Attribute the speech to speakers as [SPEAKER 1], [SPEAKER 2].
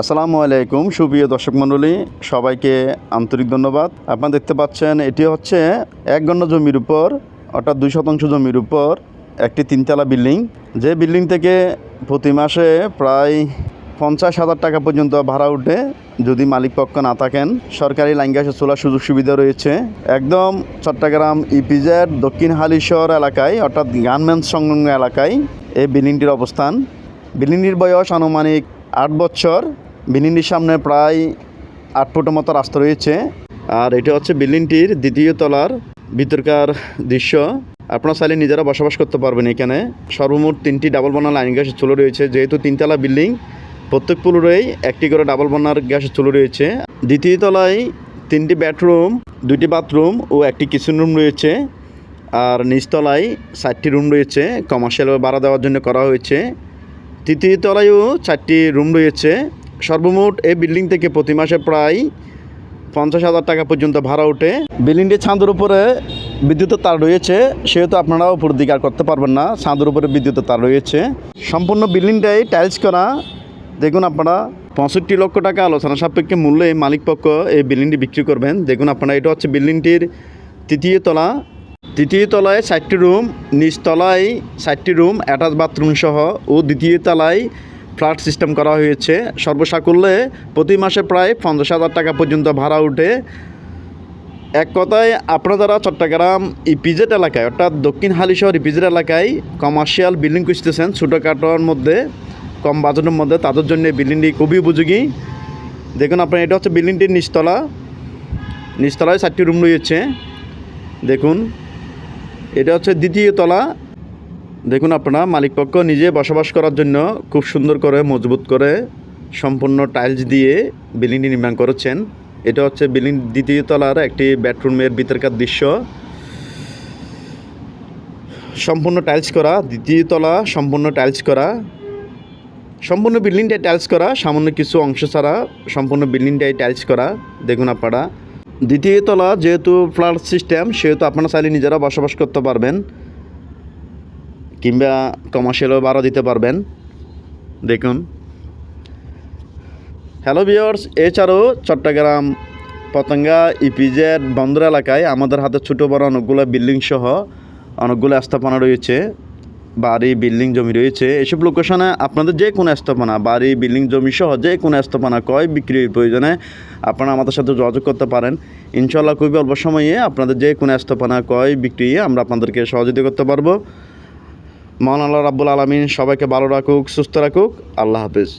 [SPEAKER 1] আসসালামু আলাইকুম, সুপ্রিয় দর্শক মণ্ডলী, সবাইকে আন্তরিক ধন্যবাদ। আপনারা দেখতে পাচ্ছেন, এটি হচ্ছে এক গণ্য জমির উপর, অর্থাৎ দুই শতাংশ জমির উপর একটি তিনতলা বিল্ডিং। যে বিল্ডিং থেকে প্রতি মাসে প্রায় পঞ্চাশ হাজার টাকা পর্যন্ত ভাড়া উঠে যদি মালিক পক্ষ না থাকেন, সরকারি লাইন গ্যাসের চলার সুযোগ সুবিধা রয়েছে। একদম চট্টগ্রাম ইপিজেড, দক্ষিণ হালিশহর এলাকায়, অর্থাৎ গার্মেন্টস সংলগ্ন এলাকায় এই বিল্ডিংটির অবস্থান। বিল্ডিংটির বয়স আনুমানিক আট বছর। বিল্ডিংটির সামনে প্রায় আট ফুটের মতো রাস্তা রয়েছে। আর এটা হচ্ছে বিল্ডিংটির দ্বিতীয় তলার ভিতরকার দৃশ্য। আপনারা চাইলে নিজেরা বসবাস করতে পারবেন এখানে। সর্বমোট তিনটি ডাবল বানার লাইন গ্যাসের চুলো রয়েছে। যেহেতু তিনতলা বিল্ডিং, প্রত্যেক ফ্লোরেই একটি করে ডাবল বানার গ্যাসের চুলো রয়েছে। দ্বিতীয় তলায় তিনটি বেডরুম, দুইটি বাথরুম ও একটি কিচেন রুম রয়েছে। আর নিচতলায় চারটি রুম রয়েছে। কমার্শিয়াল ভাড়া দেওয়ার জন্য করা হয়েছে। তৃতীয় তলায়ও চারটি রুম রয়েছে। সর্বমোট এই বিল্ডিং থেকে প্রতি মাসে প্রায় পঞ্চাশ হাজার টাকা পর্যন্ত ভাড়া ওঠে। বিল্ডিংটির ছাদের উপরে বিদ্যুতের তার রয়েছে, সেহেতু আপনারা উপর দিকে আর করতে পারবেন না, ছাদের উপরে বিদ্যুতের তার রয়েছে। সম্পূর্ণ বিল্ডিংটাই টাইলস করা। দেখুন আপনারা, পঁয়ষট্টি লক্ষ টাকা আলোচনা সাপেক্ষে মূল্যে মালিক পক্ষ এই বিল্ডিংটি বিক্রি করবেন। দেখুন আপনারা, এটা হচ্ছে বিল্ডিংটির তৃতীয় তলা। তৃতীয় তলায় চারটি রুম নিচ তলায় চারটি রুম, অ্যাটাচ বাথরুম সহ ও দ্বিতীয় তলায় ফ্ল্যাট সিস্টেম করা হয়েছে। সর্বসাকুল্যে প্রতি মাসে প্রায় পঞ্চাশ হাজার টাকা পর্যন্ত ভাড়া উঠে। এক কথায়, আপনারা চট্টগ্রাম ইপিজেড এলাকায়, অর্থাৎ দক্ষিণ হালিশহর ইপিজেড এলাকায় কমার্শিয়াল বিল্ডিং খুঁজতেছেন, ছোটোখাটোর মধ্যে, কম বাজেটের মধ্যে, তাদের জন্য বিল্ডিংটি খুবই উপযোগী। দেখুন আপনার, এটা হচ্ছে বিল্ডিংটির নিচতলা। নিচতলায় চারটি রুম রয়েছে। দেখুন, এটা হচ্ছে দ্বিতীয় তলা। দেখুন আপনারা মালিকপক্ষ নিজে বসবাস করার জন্য খুব সুন্দর করে, মজবুত করে সম্পূর্ণ টাইলস দিয়ে বিল্ডিংটি নির্মাণ করেছেন। এটা হচ্ছে বিল্ডিং দ্বিতীয় তলার একটি বেডরুমের ভিতরকার দৃশ্য। সম্পূর্ণ টাইলস করা, দ্বিতীয় তলা সম্পূর্ণ টাইলস করা। সম্পূর্ণ বিল্ডিংটাই টাইলস করা, সামান্য কিছু অংশ ছাড়া সম্পূর্ণ বিল্ডিংটাই টাইলস করা। দেখুন আপনারা, দ্বিতীয় তলা যেহেতু ফ্ল্যাট সিস্টেম সেহেতু আপনারা চাইলে নিজেরা বসবাস করতে পারবেন। কিংবা কমার্শিয়ালও ভাড়া দিতে পারবেন। দেখুন। হ্যালো ভিওর্স এছাড়াও চট্টগ্রাম, পতঙ্গা ইপিজেড বন্দর এলাকায় আমাদের হাতে ছোটো বড় অনেকগুলো বিল্ডিং সহ অনেকগুলো স্থাপনা রয়েছে। বাড়ি, বিল্ডিং, জমি রয়েছে। এসব লোকেশনে আপনাদের যে কোনো স্থাপনা, বাড়ি, বিল্ডিং, জমি সহ যে কোনো স্থাপনা কয় বিক্রির প্রয়োজনে আপনারা আমাদের সাথে যোগাযোগ করতে পারেন। ইনশাল্লাহ খুবই অল্প সময়ে আপনাদের যে কোনো স্থাপনা কয় বিক্রি আমরা আপনাদেরকে সহযোগিতা করতে পারব। মহান আল্লাহ রাব্বুল আলমিন সবাইকে ভালো রাখুক সুস্থ রাখুক। আল্লাহ হাফিজ।